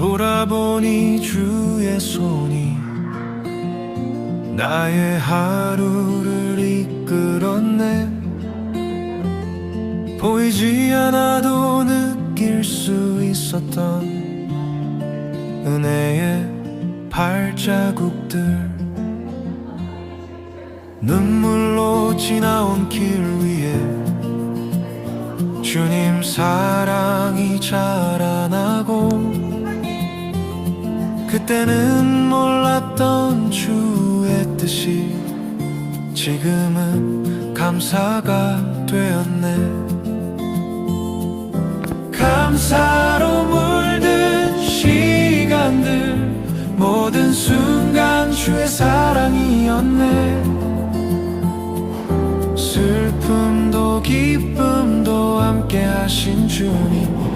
돌아보니 주의 손이 나의 하루를 이끌었네. 보이지 않아도 느낄 수 있었던 은혜의 발자국들. 눈물로 지나온 길 위에 주님 사랑이 자라나고 그때는 몰랐던 주의 뜻이 지금은 감사가 되었네. 감사로 물든 시간들 모든 순간 주의 사랑이었네. 슬픔도 기쁨도 함께 하신 주님